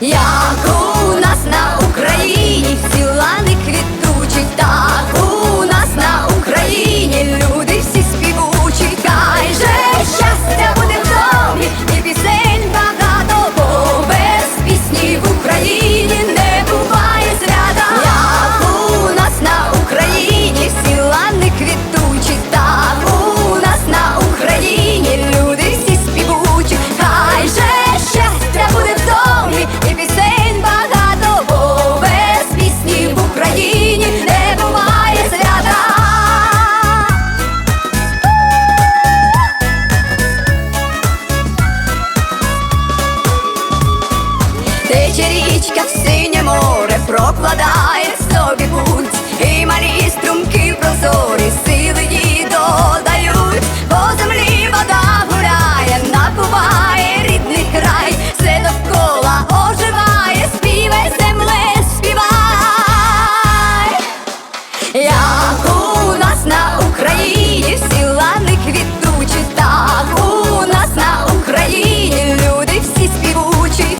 як у нас на Україні. Тече річка в синє море, прокладає собі путь, і малі струмки прозорі, сили їй додають, по землі вода гуляє, напуває рідний край, все довкола оживає, співай земле, співай, як у нас на Україні. всі